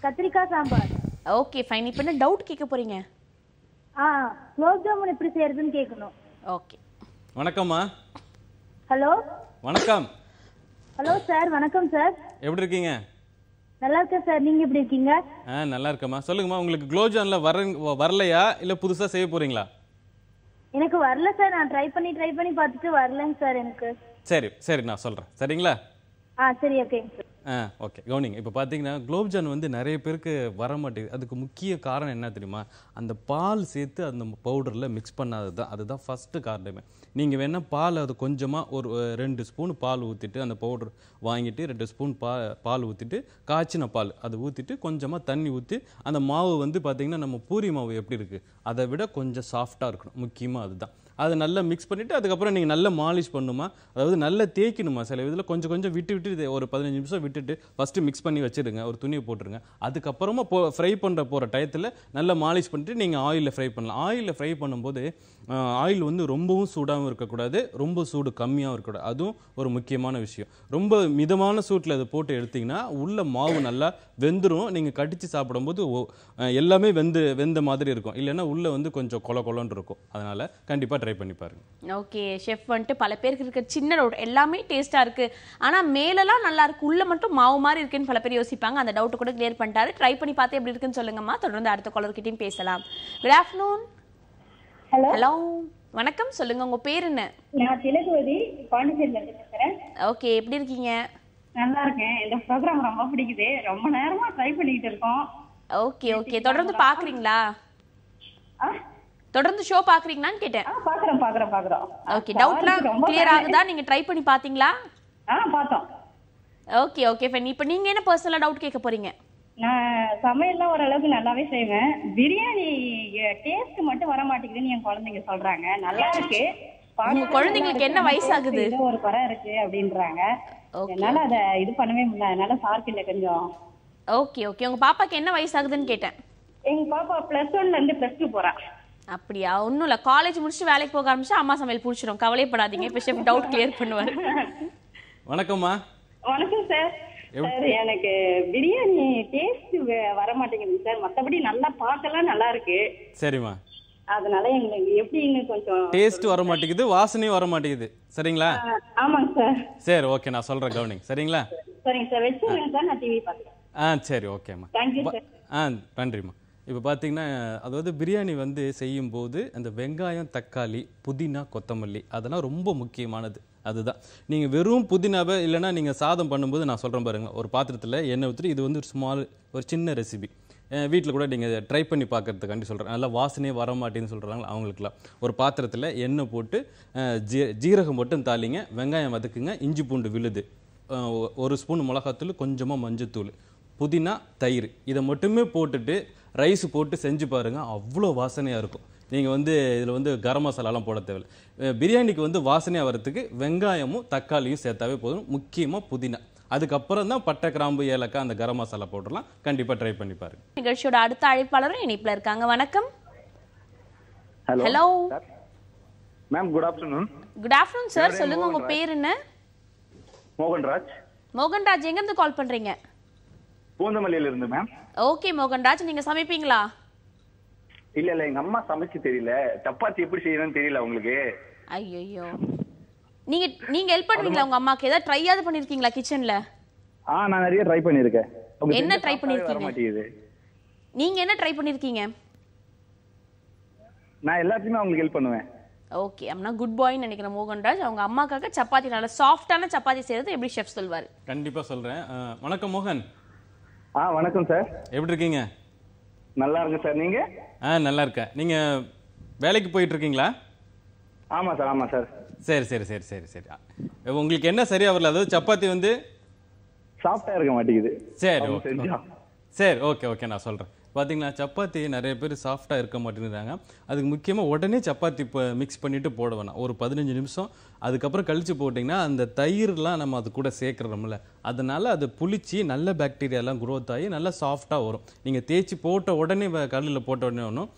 S3: கத்திரிக்காய் சாம்பார்.
S1: ஓகே ஃபைன் இப்போ என்ன டவுட் கேட்க போறீங்க?
S3: குலோப் ஜாமுன் எப்படி செய்யறதுன்னு கேட்கணும்
S1: ஓகே.
S2: வணக்கம்மா.
S3: ஹலோ?
S2: வணக்கம்.
S3: ஹலோ சார் வணக்கம் சார்.
S2: எப்படி இருக்கீங்க?
S3: நல்லா இருக்கேன் சார். நீங்க எப்படி இருக்கீங்க?
S2: ஆ நல்லா இருக்கம்மா. சொல்லுங்கம்மா உங்களுக்கு குலோப்ஜான்ல வர வரலையா? இல்லை புதுசாக செய்ய போறீங்களா?
S3: எனக்கு வரல சார். நான் ட்ரை பண்ணி ட்ரை பண்ணி பார்த்துட்டு வரலங்க சார் எனக்கு.
S2: சரி சரி நான் சொல்கிறேன் சரிங்களா?
S3: ஆ சரி ஓகேங்க சார்.
S2: ஓகே கவுனிங் இப்போ பார்த்தீங்கன்னா குலோப்ஜான் வந்து நிறைய பேருக்கு வர மாட்டேங்குது அதுக்கு முக்கிய காரணம் என்ன தெரியுமா? அந்த பால் சேர்த்து அந்த பவுடரில் மிக்ஸ் பண்ணாதது தான் அதுதான் ஃபஸ்ட்டு காரணமே. நீங்கள் வேணால் பால் அது கொஞ்சமாக ஒரு ரெண்டு ஸ்பூன் பால் ஊற்றிட்டு அந்த பவுடர் வாங்கிட்டு ரெண்டு ஸ்பூன் பா பால் ஊற்றிட்டு காய்ச்சின பால் அதை ஊற்றிட்டு கொஞ்சமாக தண்ணி ஊற்றி அந்த மாவு வந்து பார்த்திங்கன்னா நம்ம பூரி மாவு எப்படி இருக்குது அதை விட கொஞ்சம் சாஃப்டாக இருக்கணும். முக்கியமாக அதுதான். அதை நல்லா மிக்ஸ் பண்ணிவிட்டு அதுக்கப்புறம் நீங்கள் நல்லா மாலிஷ் பண்ணுமா? அதாவது நல்லா தேய்க்கணுமா சில இதில்? கொஞ்சம் கொஞ்சம் விட்டு விட்டு ஒரு பதினஞ்சு நிமிஷம் விட்டுட்டு ஃபஸ்ட்டு மிக்ஸ் பண்ணி வச்சிடுங்க ஒரு துணியை போட்டுருங்க. அதுக்கப்புறமா போ ஃப்ரை பண்ணுற போகிற டயத்தில் நல்லா மாலிஷ் பண்ணிட்டு நீங்கள் ஆயிலில் ஃப்ரை பண்ணலாம். ஆயிலில் ஃப்ரை பண்ணும்போது ஆயில் வந்து ரொம்பவும் சூடாகவும் இருக்கக்கூடாது. ரொம்ப சூடு கம்மியாகவும் இருக்கக்கூடாது. அதுவும் ஒரு முக்கியமான விஷயம். ரொம்ப மிதமான சூட்டில் அதை போட்டு எடுத்திங்கன்னா உள்ள மாவு நல்லா வெந்துடும் நீங்கள் கடித்து சாப்பிடும்போது எல்லாமே வெந்து வெந்த மாதிரி இருக்கும். இல்லைன்னா உள்ளே வந்து கொஞ்சம் கொல கொலன்னு இருக்கும். அதனால் கண்டிப்பாக ட்ரை பண்ணி பாருங்க.
S1: ஓகே ஷெஃப் வந்துட்டு பல பேருக்கு இருக்க சின்ன டவுட் எல்லாமே டேஸ்டா இருக்கு. ஆனா மேலெல்லாம் நல்லா இருக்கு. உள்ள மட்டும் மாவு மாதிரி இருக்குன்னு பல பேர் யோசிப்பாங்க. அந்த டவுட் கூட கிளியர் பண்ணிட்டாரு. ட்ரை பண்ணி பார்த்து எப்படி இருக்குன்னு சொல்லுங்கம்மா. தொடர்ந்து அடுத்த காலர்கிட்டயும் பேசலாம். குட் ஆஃப்டர்நூன்
S3: ஹலோ
S1: ஹலோ வணக்கம். சொல்லுங்க உங்க பேர் என்ன?
S3: நான் திலகுவதி பாண்டிச்சேரியில இருந்து பேசுறேன்.
S1: ஓகே எப்படி இருக்கீங்க?
S3: நல்லா இருக்கேன். இந்த ப்ரோக்ராம் ரொம்ப பிடிக்குது. ரொம்ப நேரமா ட்ரை பண்ணிட்டு இருக்கோம்.
S1: ஓகே ஓகே தொடர்ந்து பாக்குறீங்களா தொடர்ந்து ஷோ பாக்குறீங்களான்னு கேட்டேன்.
S3: ஆ, பாக்குறோம் பாக்குறோம்
S1: ஓகே டவுட்லாம் கிளியர் ஆகுதா? நீங்க ட்ரை பண்ணி பாத்தீங்களா
S3: ஆ பார்த்தோம்.
S1: ஓகே ஓகே ஃபைன் இப்போ நீங்க என்ன பர்சனலா டவுட் கேட்க போறீங்க?
S3: நான் சமையல்லாம் ஓரளவுக்கு நல்லாவே செய்வேன். பிரியாணி டேஸ்ட் மட்டும் வர மாட்டேங்குதுன்னு என் குழந்தைங்க சொல்றாங்க. நல்லா இருக்கு.
S1: உங்க குழந்தைங்களுக்கு என்ன வயசாகுது?
S3: ஒரு குறை இருக்கு அப்படின்றாங்க. என்னால அத இது பண்ணவே முடியல. அதனால சார்கிட்ட கொஞ்சம்.
S1: ஓகே ஓகே உங்க பாப்பாக்கு என்ன வயசாகுதுன்னு கேட்டேன்.
S3: எங்க பாப்பா பிளஸ் ஒன்ல இருந்து பிளஸ் டூ போறா.
S1: அப்படியா? ஒன்றும் இல்லை. காலேஜ் முடிச்சுட்டு வேலைக்கு போக ஆரம்பிச்சா அம்மா சமையல் பிடிச்சிடும் கவலைப்படாதீங்க. இப்போ ஷெஃப் டவுட் கிளியர் பண்ணுவார்.
S2: வணக்கம்மா.
S3: வணக்கம் சார் சார் எனக்கு பிரியாணி டேஸ்ட் வர மாட்டேங்குது சார் மத்தபடி நல்லா பார்க்கலாம் நல்லா இருக்கு.
S2: சரிம்மா.
S7: அதனால எங்களுக்கு எப்படின்னு கொஞ்சம்
S2: டேஸ்ட் வர மாட்டேங்குது வாசனையும் வர மாட்டேங்குது சரிங்களா
S7: ஆமாங்க சார்
S2: சரி ஓகே நான் சொல்றேன் கவனிங்க. சரிங்களா?
S7: சரிங்க சார் வச்சுருங்க சார் நான் டிவி பார்க்குறேன்
S2: ஆ சரி ஓகேம்மா
S7: தேங்க்யூ சார்
S2: ஆ நன்றிம்மா. இப்போ பார்த்தீங்கன்னா அதாவது பிரியாணி வந்து செய்யும்போது அந்த வெங்காயம் தக்காளி புதினா கொத்தமல்லி அதெல்லாம் ரொம்ப முக்கியமானது. அதுதான். நீங்கள் வெறும் புதினாவை இல்லைன்னா நீங்கள் சாதம் பண்ணும்போது நான் சொல்கிறேன் பாருங்கள் ஒரு பாத்திரத்தில் எண்ணெய் ஊற்றிட்டு இது வந்து ஒரு ஸ்மால் ஒரு சின்ன ரெசிபி வீட்டில் கூட நீங்கள் ட்ரை பண்ணி பார்க்கறதுக்காண்டி சொல்கிறேன் நல்லா வாசனையே வர மாட்டேன்னு சொல்கிறாங்களா அவங்களுக்குலாம். ஒரு பாத்திரத்தில் எண்ணெய் போட்டு ஜீ ஜீரகம் மட்டும் தாளிங்க வெங்காயம் வதக்குங்க இஞ்சி பூண்டு விழுது. ஒரு ஸ்பூன் மிளகாத்தூள் கொஞ்சமாக மஞ்சத்தூள். புதினா தயிர். இதை மட்டுமே போட்டுட்டு ரைஸ் போட்டு செஞ்சு பாருங்க அவ்வளோ வாசனையாக இருக்கும். நீங்கள் வந்து இதில் வந்து கரம் மசாலாலாம் போட தேவையில்லை. பிரியாணிக்கு வந்து வாசனையாக வரதுக்கு வெங்காயமும் தக்காளியும் சேர்த்தாவே போதும். முக்கியமாக புதினா. அதுக்கப்புறம் தான் பட்டை கிராம்பு ஏலக்காய் அந்த கரம் மசாலா போட்டுடலாம். கண்டிப்பாக ட்ரை பண்ணி பாருங்க.
S1: நிகழ்ச்சியோட அடுத்த அழைப்பாளரும் இணைப்புல இருக்காங்க. வணக்கம்.
S8: Hello
S1: hello
S8: ma'am good afternoon
S1: good afternoon sir சொல்லுங்க உங்க பேர் என்ன?
S8: மோகன்ராஜ்
S1: மோகன்ராஜ் எங்க இருந்து கால் பண்றீங்க?
S8: பூந்தமல்லியில இருந்து மேம்
S1: ஓகே மோகன்ராஜ் நீங்க சமைப்பீங்களா?
S8: இல்ல இல்ல எங்க அம்மா சமைச்சு தெரியல. சப்பாத்தி எப்படி செய்யணும்னு தெரியல உங்களுக்கு
S1: ஐயோ நீங்க நீங்க ஹெல்ப் பண்ணுவீங்களா உங்க அம்மாக்கு? ஏதாவது ட்ரையாவது பண்ணிருக்கீங்களா கிச்சன்ல
S8: ஆ நான் நிறைய ட்ரை பண்ணிருக்கேன்.
S1: என்ன
S8: வர
S1: பண்ணிருக்கீங்க?
S8: மாட்டேங்குது.
S1: நீங்க என்ன ட்ரை பண்ணிருக்கீங்க?
S8: நான் எல்லாத்தையுமே அவங்களுக்கு ஹெல்ப் பண்ணுவேன்.
S1: ஓகே அப்படின்னா குட் பாய்ன்னு நினைக்கிறேன் மோகன்ராஜ் அவங்க அம்மாக்காக சப்பாத்தி நல்லா சாஃப்டான சப்பாத்தி செய்யறது எப்படி ஷெஃப் சொல்வாரு?
S2: கண்டிப்பாக சொல்கிறேன் வணக்கம் மோகன்
S8: ஆ வணக்கம் சார்.
S2: எப்படி இருக்கீங்க
S8: நல்லா இருக்கு சார். நீங்க?
S2: ஆ நல்லா இருக்கேன். நீங்கள் வேலைக்கு போயிட்டு இருக்கீங்களா
S8: ஆமா சார் ஆமா சார்.
S2: சரி சரி சரி சரி சரி. உங்களுக்கு என்ன சரியா வரல? அதாவது சப்பாத்தி வந்து
S8: சாஃப்டா இருக்க மாட்டேங்குது.
S2: சரி ஓகே. சரி ஓகே ஓகே நான் சொல்கிறேன் பார்த்திங்கனா சப்பாத்தி நிறைய பேர் சாஃப்டாக இருக்க மாட்டேங்கிறாங்க அதுக்கு முக்கியமாக உடனே சப்பாத்தி இப்போ மிக்ஸ் பண்ணிவிட்டு போட வேணாம். ஒரு பதினஞ்சு நிமிஷம். அதுக்கப்புறம் கழித்து போட்டிங்கன்னா அந்த தயிர்லாம் நம்ம அது கூட சேர்க்குறோம்ல. அதனால் அது புளிச்சு நல்ல பாக்டீரியாலாம் குரோத் ஆகி நல்லா சாஃப்டாக வரும். நீங்கள் தேய்ச்சி போட்ட உடனே கல்லில் போட்ட உடனே ஒன்றும்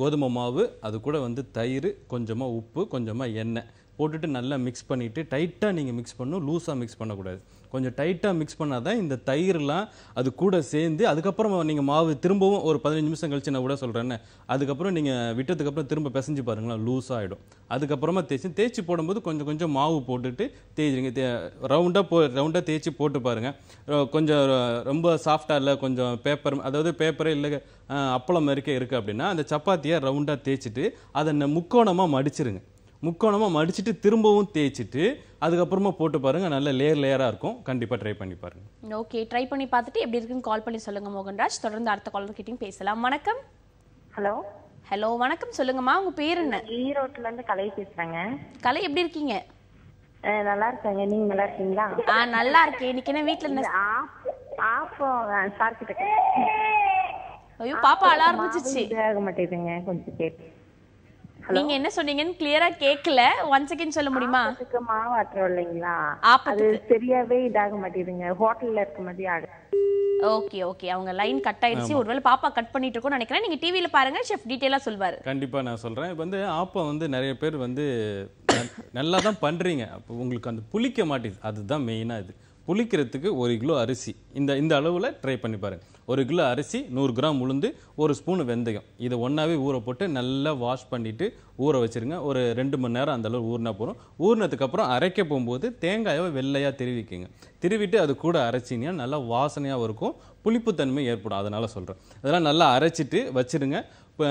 S2: கோதுமை மாவு அது கூட வந்து தயிர் கொஞ்சமாக உப்பு கொஞ்சமாக எண்ணெய் போட்டுட்டு நல்லா மிக்ஸ் பண்ணிவிட்டு டைட்டாக நீங்கள் மிக்ஸ் பண்ணணும் லூஸாக மிக்ஸ் பண்ணக்கூடாது. கொஞ்சம் டைட்டாக மிக்ஸ் பண்ணால் தான் இந்த தயிர்லாம் அது கூட சேர்ந்து அதுக்கப்புறம் நீங்கள் மாவு திரும்பவும் ஒரு பதினஞ்சு நிமிஷம் கழிச்சு நான் கூட சொல்கிறேன்னு அதுக்கப்புறம் நீங்கள் விட்டதுக்கப்புறம் திரும்ப பிசைஞ்சு பாருங்களேன் லூஸ் ஆகிடும் அதுக்கப்புறமா தேய்ச்சி தேய்ச்சி போடும்போது கொஞ்சம் கொஞ்சம் மாவு போட்டுட்டு தேய்ச்சிங்க தே ரவுண்டாக போ ரவுண்டாக தேய்ச்சி போட்டு பாருங்கள் கொஞ்சம் ரொம்ப சாஃப்டாக இல்லை கொஞ்சம் பேப்பர் அதாவது பேப்பரே இல்லை அப்பளம் இருக்கே இருக்குது அப்படின்னா அந்த சப்பாத்தியை ரவுண்டாக தேய்ச்சிட்டு அதை முக்கோணமாக மடிச்சிருங்க. முக்கோணமாக மடிச்சிட்டு திரும்பவும் தேய்ச்சிட்டு அதுக்கப்புறமா போட்டு பாருங்க நல்ல லேயர் லேயராக இருக்கும். கண்டிப்பாக ட்ரை பண்ணி பாருங்க.
S1: ஓகே ட்ரை பண்ணி பார்த்துட்டு எப்படி இருக்குன்னு கால் பண்ணி சொல்லுங்க மோகன்ராஜ். தொடர்ந்து அடுத்த காலர் கிட்டயும் பேசலாம். வணக்கம்.
S5: ஹலோ
S1: ஹலோ வணக்கம் சொல்லுங்கம்மா உங்க பேர் என்ன?
S5: ஈரோட்ல இருந்து கலை பேசுறேங்க.
S1: கலை எப்படி இருக்கீங்க?
S5: அஹ் நல்லா இருக்காங்க. நீங்க நல்லா இருக்கீங்களா?
S1: ஆ நல்லா இருக்கேன். இன்னைக்கு என்ன வீட்ல என்ன
S5: ஆப்போ சார் கிட்ட
S1: ஐயோ பாப்பா அழ ஆரம்பிச்சிச்சு
S5: ஆக மாட்டேங்குதுங்க கொஞ்சம் கேட்டு
S1: நீங்க என்ன சொன்னீங்கன்னு கிளியரா கேக்கல. ஒன் செகண்ட் சொல்ல முடியுமா?
S5: மாவு ஆட்டுறோம் இல்லைங்களா? அது. சரியாவே இதாக மாட்டேங்குதுங்க ஹோட்டல்ல இருக்க மாதிரி ஆடு
S1: ஓகே ஓகே அவங்க லைன் கட் ஆயிடுச்சு. ஒருவேளை பாப்பா கட் பண்ணிட்டு இருக்கோம்னு நினைக்கிறேன். நீங்க டிவில பாருங்க ஷெஃப் டீடைலா சொல்வாரு.
S2: கண்டிப்பாக நான் சொல்கிறேன் இப்போ வந்து ஆப்பம் வந்து நிறைய பேர் வந்து நல்லா தான் பண்ணுறீங்க அப்போ உங்களுக்கு அந்த புளிக்க மாட்டேங்குது அதுதான் மெயினாக இது. புளிக்கிறதுக்கு ஒரு கிலோ அரிசி. இந்த இந்த அளவில் ட்ரை பண்ணி பாருங்க. ஒரு கிலோ அரிசி நூறு கிராம் உளுந்து ஒரு ஸ்பூன் வெந்தயம். இதை ஒன்றாவே ஊற போட்டு நல்லா வாஷ் பண்ணிவிட்டு ஊற வச்சிருங்க. ஒரு ரெண்டு மணி நேரம் அந்தளவு ஊறினா போதும். ஊறினதுக்கப்புறம் அரைக்க போகும்போது தேங்காயை வெள்ளையாக திருவிக்குங்க. திருவிட்டு அது கூட அரைச்சிங்கன்னா நல்லா வாசனையாகவும் இருக்கும். புளிப்புத்தன்மை ஏற்படும். அதனால் சொல்கிறேன் அதெல்லாம் நல்லா அரைச்சிட்டு வச்சிருங்க. இப்போ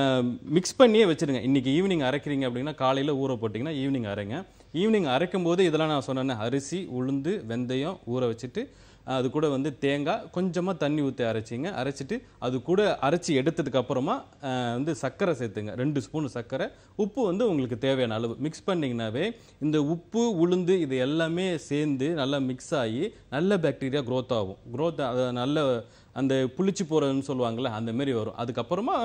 S2: மிக்ஸ் பண்ணியே வச்சுருங்க. இன்னைக்கு ஈவினிங் அரைக்கிறீங்க அப்படின்னா காலையில் ஊற போட்டிங்கன்னா ஈவினிங் அரைங்க. ஈவினிங் அரைக்கும் போது இதெல்லாம் நான் சொன்னேன்னே அரிசி உளுந்து வெந்தயம் ஊற வச்சுட்டு அது கூட வந்து தேங்காய் கொஞ்சமாக தண்ணி ஊற்றி அரைச்சிங்க. அரைச்சிட்டு அது கூட அரைச்சி எடுத்ததுக்கு அப்புறமா வந்து சர்க்கரை சேர்த்துங்க. ரெண்டு ஸ்பூன் சர்க்கரை. உப்பு வந்து உங்களுக்கு தேவையான அளவு. மிக்ஸ் பண்ணிங்கனாவே இந்த உப்பு உளுந்து இது எல்லாமே சேர்ந்து நல்லா மிக்ஸ் ஆகி நல்ல பாக்டீரியா க்ரோத் ஆகும். க்ரோத் அது நல்ல அந்த புளிச்சு போகிறதுன்னு சொல்லுவாங்கள்ல அந்த மாரி வரும். அதுக்கப்புறமா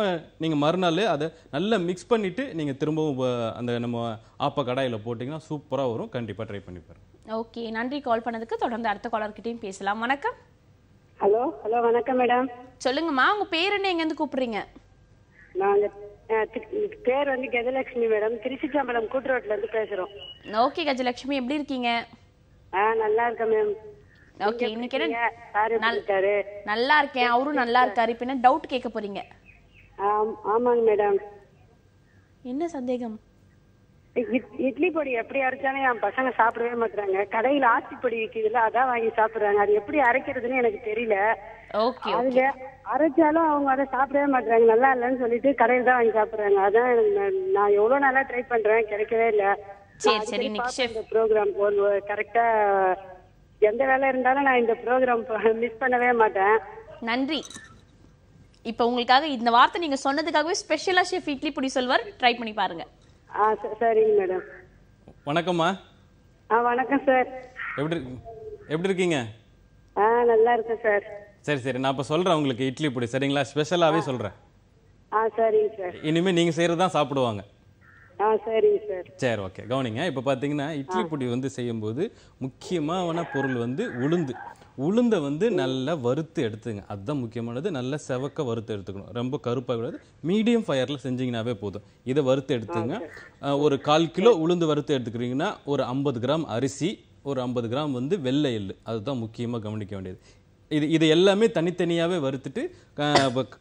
S2: நீங்கள் மறுநாள் அதை நல்லா மிக்ஸ் பண்ணிவிட்டு நீங்கள் திரும்பவும் அந்த நம்ம ஆப்ப கடாயில் போட்டிங்கன்னா சூப்பராக வரும். கண்டிப்பாக ட்ரை பண்ணி பாருங்க.
S1: ஓகே நன்றி கால் பண்ணதுக்கு. தொடர்ந்து அடுத்த காலர் கிட்டயும் பேசலாம். வணக்கம்.
S4: ஹலோ ஹலோ வணக்கம் மேடம்
S1: சொல்லுங்கம்மா உங்க பேர் என்ன? எங்க இருந்து கூப்பிடுறீங்க
S4: தி- பேர் வந்து கஜலட்சுமி மேடம் திருச்சிச்சம்பலம் கூட்டுரோட்ல இருந்து பேசுறோம்.
S1: ஓகே கஜலட்சுமி எப்படி இருக்கீங்க?
S4: ஆ நல்லா இருக்கேன் மேம்
S1: ஓகே இன்னைக்கு என்ன? நல்லா இருக்கேன். அவரும் நல்லா இருக்காரு? இப்ப என்ன டவுட் கேட்க போறீங்க?
S4: ஆம், ஆமாங்க மேடம்
S1: என்ன சந்தேகம்?
S4: இட்லி பொடி எப்படி அரைச்சாலும் என் பசங்க சாப்பிடவே மாட்டாங்க கடையில ஆச்சி பொடி விக்குதுல்ல அதான் வாங்கி சாப்பிடுறாங்க. அது எப்படி அரைக்கிறதுன்னு எனக்கு தெரியல. அதுல அரைச்சாலும் அவங்க அதை சாப்பிடவே மாட்டாங்க நல்லா இல்லைன்னு சொல்லிட்டு கடையில தான் வாங்கி சாப்பிடுறாங்க. அதான் நான் எவ்வளவு நாளா ட்ரை பண்றேன் கிடைக்கவே இல்ல.
S1: சரி சரி
S4: இந்த ப்ரோக்ராம் கரெக்டா எந்த வேலை இருந்தாலும் நான் இந்த ப்ரோக்ராம் மிஸ் பண்ணவே மாட்டேன்.
S1: நன்றி. இப்போ உங்களுக்காக இந்த வார்த்தை நீங்க சொன்னதுக்காகவே ஸ்பெஷலா ஷெஃப் இட்லி பொடி சொல்வார். ட்ரை பண்ணி பாருங்க.
S4: ஆ சரிங்க மேடம்.
S2: வணக்கம்மா.
S4: ஆ வணக்கம் சார்.
S2: எப்படி எப்படி இருக்கீங்க?
S4: ஆ நல்லா இருக்கேன் சார்.
S2: சரி சரி. நான் இப்போ சொல்கிறேன் உங்களுக்கு இட்லி பொடி சரிங்களா? ஸ்பெஷலாகவே சொல்கிறேன்
S4: ஆ சரிங்க சார்.
S2: இனிமேல் நீங்கள் செய்கிறது தான் சாப்பிடுவாங்க.
S4: ஆ சரிங்க சார்.
S2: சரி ஓகே. கவனிங்க. இப்போ பார்த்தீங்கன்னா இட்லி பொடி வந்து செய்யும்போது முக்கியமான பொருள் வந்து உளுந்து. உளுந்தை வந்து நல்லா வறுத்து எடுத்துங்க. அதுதான் முக்கியமானது. நல்லா செவக்க வறுத்து எடுத்துக்கணும். ரொம்ப கருப்பாக கூடாது மீடியம் ஃபயரில் செஞ்சீங்கன்னாவே போதும். இதை வறுத்து எடுத்துங்க. ஒரு கால் கிலோ உளுந்து வறுத்து எடுத்துக்கிறீங்கன்னா ஒரு ஐம்பது கிராம் அரிசி ஒரு ஐம்பது கிராம் வந்து வெள்ளை எள்ளு. அதுதான் முக்கியமாக கவனிக்க வேண்டியது. இது இது எல்லாமே தனித்தனியாகவே வறுத்துட்டு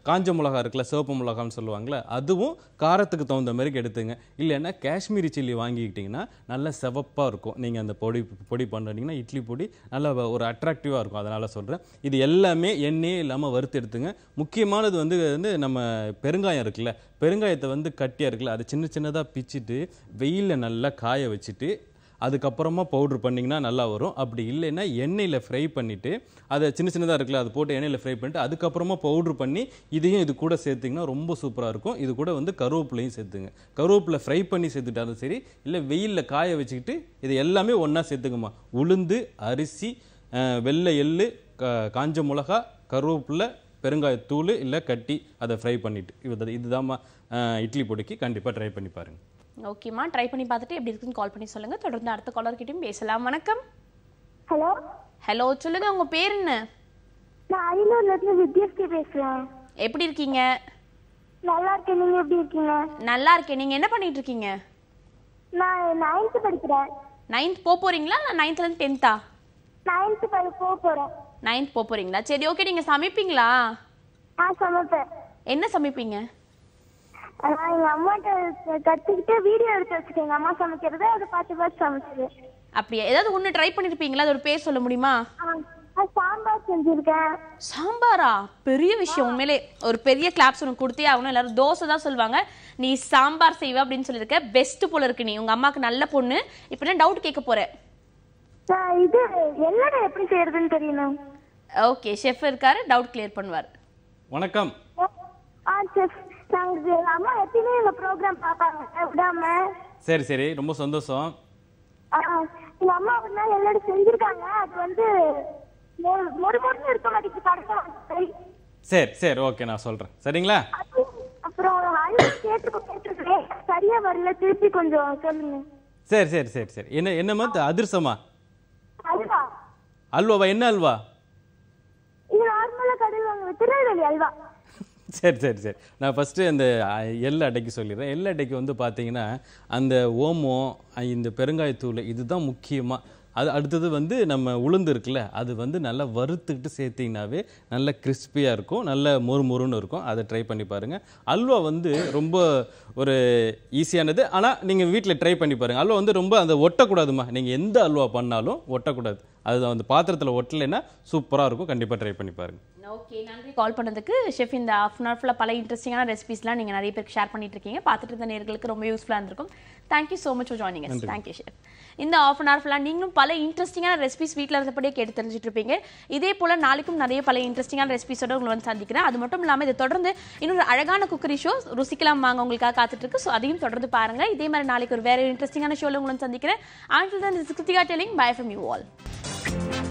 S2: காஞ்ச மிளகா இருக்குல்ல சிவப்பு மிளகான்னு சொல்லுவாங்களே அதுவும் காரத்துக்கு தகுந்த மாதிரிக்கு எடுத்துங்க. இல்லைன்னா காஷ்மீரி சில்லி வாங்கிக்கிட்டிங்கன்னா நல்லா சிவப்பாக இருக்கும். நீங்கள் அந்த பொடி பொடி பண்ணுறீங்கன்னா இட்லி பொடி நல்லா ஒரு அட்ராக்டிவாக இருக்கும். அதனால் சொல்கிறேன் இது எல்லாமே எண்ணெயே இல்லாமல் வறுத்து எடுத்துங்க. முக்கியமானது வந்து வந்து நம்ம பெருங்காயம் இருக்குல்ல பெருங்காயத்தை வந்து கட்டியாக இருக்குல்ல அதை சின்ன சின்னதாக பிச்சிட்டு வெயிலில் நல்லா காய வச்சுட்டு அதுக்கப்புறமா பவுடர் பண்ணிங்கன்னா நல்லா வரும். அப்படி இல்லைன்னா எண்ணெயில் ஃப்ரை பண்ணிவிட்டு அதை சின்ன சின்னதாக இருக்குல்ல அது போட்டு எண்ணெயில் ஃப்ரை பண்ணிட்டு அதுக்கப்புறமா பவுடர் பண்ணி இதையும் இது கூட சேர்த்திங்கன்னா ரொம்ப சூப்பராக இருக்கும். இது கூட வந்து கருவேப்பிலையும் சேர்த்துங்க. கருவேப்பிலை ஃப்ரை பண்ணி சேர்த்துட்டாலும் சரி இல்லை வெயிலில் காய வச்சுக்கிட்டு இது எல்லாமே ஒன்றா சேர்த்துக்குமா உளுந்து அரிசி வெள்ளை எள்ளு காஞ்ச மிளகா கருவேப்பிலை பெருங்காயத்தூள் இல்லை கட்டி அதை ஃப்ரை பண்ணிவிட்டு இது இதுதாம்மா இட்லி பொடிக்கு கண்டிப்பாக ட்ரை பண்ணி பாருங்கள்
S1: ஓகேம்மா. ட்ரை பண்ணி பார்த்துட்டு எப்படி இருக்குன்னு கால் பண்ணி சொல்லுங்க. தொடர்ந்து அடுத்த காலர் கிட்டயும் பேசலாம். வணக்கம்.
S3: ஹலோ
S1: ஹலோ சொல்லுங்க. உங்க பேர் என்ன?
S3: நான் அரியலூர்ல இருந்து வித்யாஸ்ரீ பேசுறேன்.
S1: எப்படி இருக்கீங்க?
S3: நல்லா இருக்கேன். நீங்க எப்படி இருக்கீங்க?
S1: நல்லா இருக்கேன். நீங்க என்ன பண்ணிட்டு இருக்கீங்க?
S3: நான் நைன்த் படிக்கிறேன்.
S1: நைன்த் போக போறீங்களா? இல்லை நைன்த்ல இருந்து டென்த்தா
S3: நைன்த் படி போக போறேன்.
S1: நைன்த் போக போறீங்களா? சரி ஓகே நீங்க சமைப்பீங்களா?
S3: நான் சமைப்பேன்.
S1: என்ன சமைப்பீங்க?
S3: நான் எங்க அம்மாட்ட கத்துக்கிட்டு வீடியோ எடுத்து வச்சுக்கேன் எங்க அம்மா சமைக்கிறத அதை பார்த்து பார்த்து சமைச்சது.
S1: அப்படியா? ஏதாவது ஒன்று ட்ரை பண்ணிருப்பீங்களா? அது ஒரு பேர் சொல்ல முடியுமா?
S3: நான் சாம்பார் செஞ்சிருக்கேன்.
S1: சாம்பாரா? பெரிய விஷயம். உண்மையிலே ஒரு பெரிய கிளாப்ஸ் உனக்கு கொடுத்தே ஆகணும். எல்லாரும் தோசை தான் சொல்லுவாங்க. நீ சாம்பார் செய்வ அப்படின்னு சொல்லியிருக்க பெஸ்ட் போல இருக்கு நீ. உங்க அம்மாக்கு நல்ல பொண்ணு. இப்போ என்ன டவுட் கேட்க போறேன்.
S3: நான் இது எல்லடை எப்படி செய்யறதுன்னு தெரியணும்.
S1: ஓகே ஷெஃப் இருக்காரு. டவுட் கிளியர் பண்ணுவார்.
S2: வணக்கம்.
S3: ஆ செஃப் நாங்க அம்மா எப்பயுமே எங்க ப்ரோக்ராம் பார்ப்பாங்க. விடாம.
S2: சரி சரி. ரொம்ப சந்தோஷம்.
S3: எங்க அம்மா ஒரு நாள் செஞ்சிருக்காங்க? அது வந்து மொறு மொறு இருக்க மாட்டேங்குது. கடைசியில்
S2: சரி. சரி ஓகே நான் சொல்கிறேன் சரிங்களா?
S3: அப்புறம் கேட்டுருக்கேன் சரியா வரல. திருப்பி கொஞ்சம் சொல்லுங்க.
S2: சரி சரி சரி சரி. என்ன என்னம்மா த- அதிர்சமா
S3: அல்வா.
S2: அல்வாவா? என்ன அல்வா?
S3: இது நார்மலா கடையில் வாங்க திருநெல்வேலி அல்வா. *laughs*
S2: சரி சரி சரி. நான் ஃபஸ்ட்டு அந்த எள் அடைக்கு சொல்லிடுறேன். எள் அடைக்கு வந்து பார்த்தீங்கன்னா அந்த ஓமம் இந்த பெருங்காயத்தூள் இதுதான் முக்கியமாக அது அடுத்தது வந்து நம்ம உளுந்து இருக்குல்ல அது வந்து நல்லா வறுத்துக்கிட்டு சேர்த்திங்கனாவே நல்ல கிறிஸ்பியாக இருக்கும் நல்ல மொறு மொறுன்னு இருக்கும். அதை ட்ரை பண்ணி பாருங்கள் அல்வா வந்து ரொம்ப ஒரு ஈஸியானது ஆனால் நீங்கள் வீட்டில் ட்ரை பண்ணி பாருங்கள் அல்வா வந்து ரொம்ப அந்த ஒட்டக்கூடாதுமா நீங்கள் எந்த அல்வா பண்ணாலும் ஒட்டக்கூடாது. அது அந்த பாத்திரத்தில் ஒட்டலைன்னா சூப்பராக இருக்கும். கண்டிப்பாக ட்ரை பண்ணி பாருங்கள்
S1: ஓகே நன்றி கால் பண்ணதுக்கு. ஷெஃப் இந்த ஆஃப் அன் ஃபுல்லாக பல இன்ட்ரெஸ்டிங்கான ரெசிபிஸ்லாம் நீங்கள் நிறைய பேருக்கு ஷேர் பண்ணிட்டு இருக்கீங்க பார்த்துட்டு இருந்த நேர்களுக்கு ரொம்ப யூஸ்ஃபுல்லாக இருந்திருக்கும். Thank you so much for joining us thank you chef இந்த ஆஃப் அன் ஹவர் ஃபுல்லாக நீங்களும் பல இன்ட்ரெஸ்டிங்கான ரெசிபிஸ் வீட்டில் இருந்தபடியே கேட்டு தெரிஞ்சுட்டு இருப்பீங்க. இதே போல் நாளைக்கும் நிறைய பல இன்ட்ரெஸ்டிங்கான ரெசிபிஸோட உங்களை வந்து சந்திக்கிறேன். அது மட்டும் இல்லாமல் இதை தொடர்ந்து இன்னொரு அழகான குக்கரி ஷோ ருசிக்கலாம் வாங்க உங்களுக்காக காத்துட்டு இருக்கு. ஸோ அதையும் தொடர்ந்து பாருங்க. இதே மாதிரி நாளைக்கு ஒரு வேற இன்ட்ரெஸ்டிங்கான ஷோவில் உங்களை வந்து சந்திக்கிறேன். ஆண்டில் தான் Krithika telling bye from you all thank you